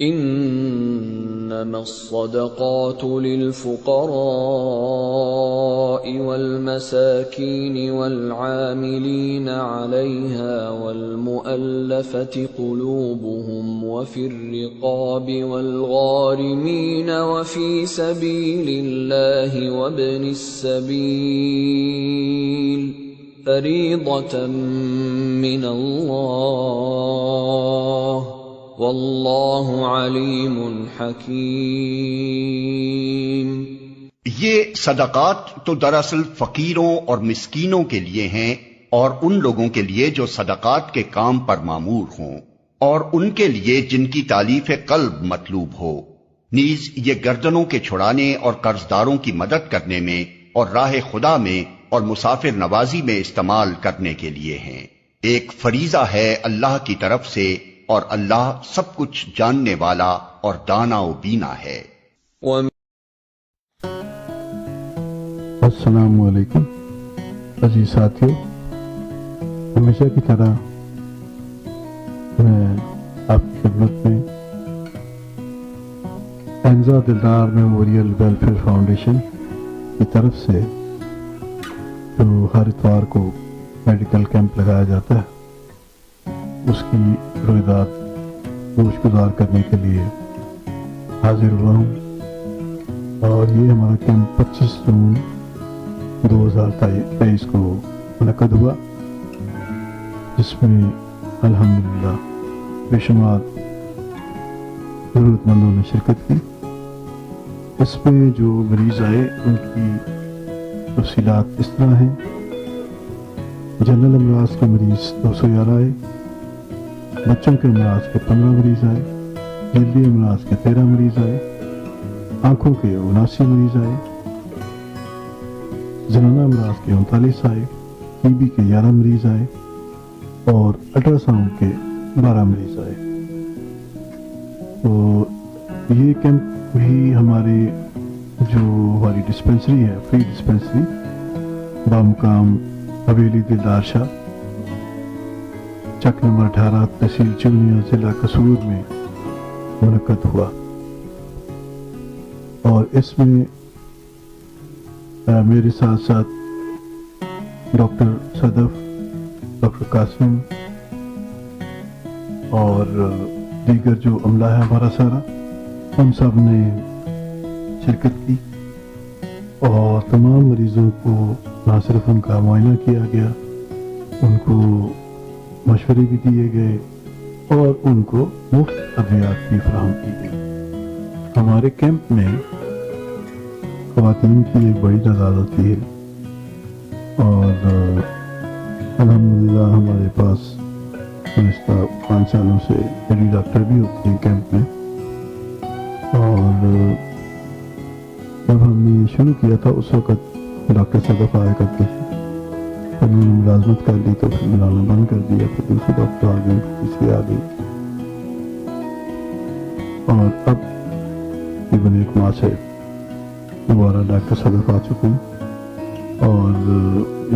إنما الصدقات للفقراء والمساكين والعاملين عليها والمؤلفة قلوبهم وفي الرقاب والغارمين وفي سبيل الله وابن السبيل فريضة من الله واللہ علیم حکیم۔ یہ صدقات تو دراصل فقیروں اور مسکینوں کے لیے ہیں اور ان لوگوں کے لیے جو صدقات کے کام پر معمور ہوں اور ان کے لیے جن کی تعلیف قلب مطلوب ہو۔ نیز یہ گردنوں کے چھڑانے اور قرضداروں کی مدد کرنے میں اور راہ خدا میں اور مسافر نوازی میں استعمال کرنے کے لیے ہیں۔ ایک فریضہ ہے اللہ کی طرف سے اور اللہ سب کچھ جاننے والا اور دانا و بینا ہے۔ السلام علیکم۔ عزیز ساتھیو، ہمیشہ کی طرح میں آپ کی خدمت میں اینزا دلدار میموریل ویلفیئر فاؤنڈیشن کی طرف سے جو ہر اتوار کو میڈیکل کیمپ لگایا جاتا ہے اس کی رویداد گوشت گزار کرنے کے لیے حاضر ہوا ہوں۔ اور یہ ہمارا کیمپ پچیس جون دو ہزار تیئیس کو منعقد ہوا، جس میں الحمدللہ بے شمار ضرورت مندوں نے شرکت کی۔ اس میں جو مریض آئے، ان کی تفصیلات اس طرح ہیں۔ جنرل امراض کے مریض دو سو گیارہ آئے۔ بچوں کے امراض کے پندرہ مریض آئے جلدی امراض کے تیرہ مریض آئے، آنکھوں کے اناسی مریض آئے، زنانہ امراض کے انتالیس آئے ٹی بی کے گیارہ مریض آئے اور الٹرا ساؤنڈ کے بارہ مریض آئے۔ تو یہ کیمپ بھی ہمارے جو ہماری ڈسپنسری ہے، فری ڈسپنسری، بامقام حویلی دلدار شاہ چک نمبر اٹھارہ تحصیل چونیا ضلع قصور میں منعقد ہوا۔ اور اس میں میرے ساتھ ساتھ ڈاکٹر صدف، ڈاکٹر قاسم اور دیگر جو عملہ ہے ہمارا سارا، ہم سب نے شرکت کی۔ اور تمام مریضوں کو، نہ صرف ان کا معائنہ کیا گیا، ان کو مشورے بھی دیے گئے اور ان کو مفت ادویات بھی فراہم کی گئی۔ ہمارے کیمپ میں خواتین کی ایک بڑی تعداد ہوتی ہے اور الحمدللہ ہمارے پاس گزشتہ پانچ سالوں سے لیڈی ڈاکٹر بھی ہوتے ہیں کیمپ میں۔ اور جب ہم نے شروع کیا تھا اس وقت ڈاکٹر صدف آیا کرتے تھے۔ پھر میں نے ملازمت کر لی تو پھر ملانا بند کر دیا پھر دوسرے ڈاکٹر آ گئے تیسری آ گئی اور اب تقریباً ایک ماہ سے دوبارہ ڈاکٹر صدف آ چکے ہیں۔ اور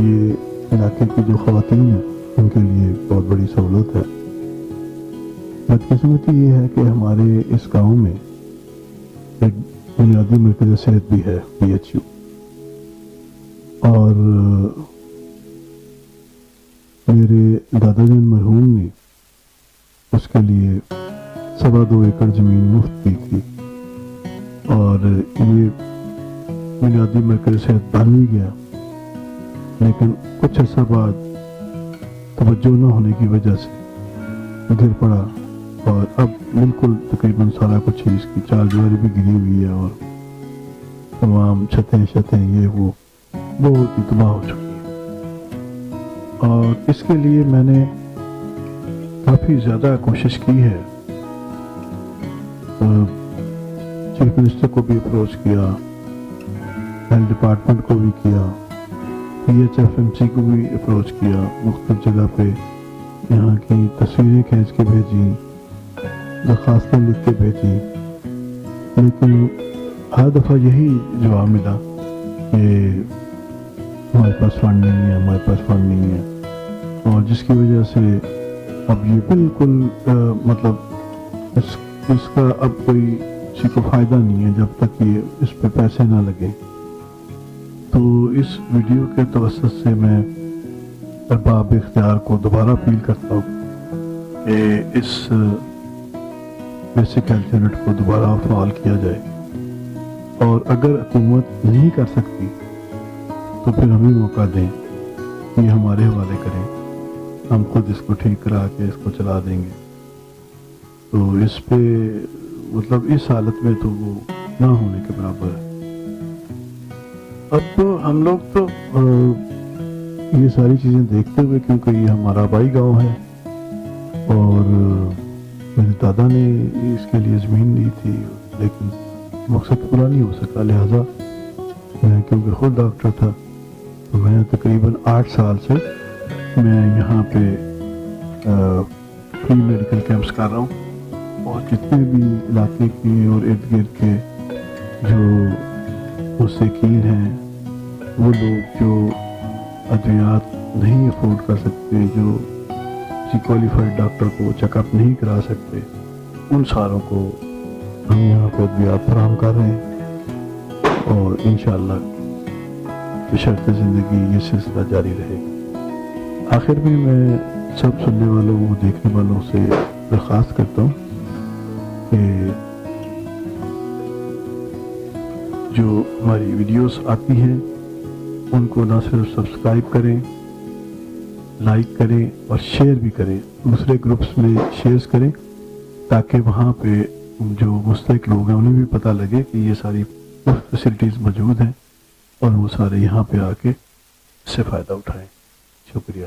یہ علاقے کی جو خواتین ہیں، ان کے لیے بہت بڑی سہولت ہے۔ بدقسمتی یہ ہے کہ ہمارے اس گاؤں میں ایک بنیادی مرکز صحت بھی ہے، پی ایچ یو۔ اور دادا جی جان مرحوم نے اس کے لیے سوا دو ایکڑ زمین مفت دی تھی اور یہ بنیادی مرکز صحت بن بھی گیا۔ لیکن کچھ عرصہ بعد توجہ نہ ہونے کی وجہ سے گر پڑا اور اب بالکل تقریباً سارا کچھ اس کی چار دیواری بھی گری ہوئی ہے اور تمام چھتیں چھتیں یہ وہ بہت ہی تباہ ہو چکی اور اس کے لیے میں نے کافی زیادہ کوشش کی ہے۔ چیف منسٹر کو بھی اپروچ کیا، ہیلتھ ڈپارٹمنٹ کو بھی کیا، P H F M C کو بھی اپروچ کیا، مختلف جگہ پہ یہاں کی تصویریں کھینچ کے بھیجی، درخواستیں لکھ کے بھیجی۔ لیکن ہر دفعہ یہی جواب ملا کہ پاس فنڈ نہیں ہے، ہمارے پاس فنڈ نہیں ہے۔ اور جس کی وجہ سے اب یہ بالکل مطلب اس اس کا اب کوئی کسی کو فائدہ نہیں ہے جب تک یہ اس پہ پیسے نہ لگے۔ تو اس ویڈیو کے توسط سے میں ارباب اختیار کو دوبارہ اپیل کرتا ہوں کہ اس بیسک ہیلتھ یونٹ کو دوبارہ فعال کیا جائے۔ اور اگر حکومت نہیں کر سکتی تو پھر ہمیں موقع دیں، یہ ہمارے حوالے کریں۔ ہم خود اس کو ٹھیک کرا کے اس کو چلا دیں گے۔ تو اس پہ مطلب اس حالت میں تو وہ نہ ہونے کے برابر ہے۔ اب تو ہم لوگ تو یہ ساری چیزیں دیکھتے ہوئے کیونکہ یہ ہمارا آبائی گاؤں ہے اور میرے دادا نے اس کے لیے زمین لی تھی، لیکن مقصد پورا نہیں ہو سکا، لہذا میں، کیونکہ خود ڈاکٹر تھا تو میں تقریباً آٹھ سال سے میں یہاں پہ فری میڈیکل کیمپس کر رہا ہوں۔ اور جتنے بھی علاقے کے اور ارد گرد کے جو مستقین ہیں، وہ لوگ جو ادویات نہیں افورڈ کر سکتے، جو کسی کوالیفائڈ ڈاکٹر کو چیک اپ نہیں کرا سکتے، ان ساروں کو ہم یہاں پہ ادویات فراہم کر رہے ہیں۔ اور انشاءاللہ بشرط زندگی یہ سلسلہ جاری رہے گا۔ آخر میں میں سب سننے والوں و دیکھنے والوں سے درخواست کرتا ہوں کہ جو ہماری ویڈیوز آتی ہیں، ان کو نہ صرف سبسکرائب کریں، لائک کریں اور شیئر بھی کریں۔ دوسرے گروپس میں شیئرز کریں تاکہ وہاں پہ جو مستحق لوگ ہیں، انہیں بھی پتہ لگے کہ یہ ساری فیسلٹیز موجود ہیں۔ اور وہ سارے یہاں پہ آ کے اس سے فائدہ اٹھائیں۔ شکریہ۔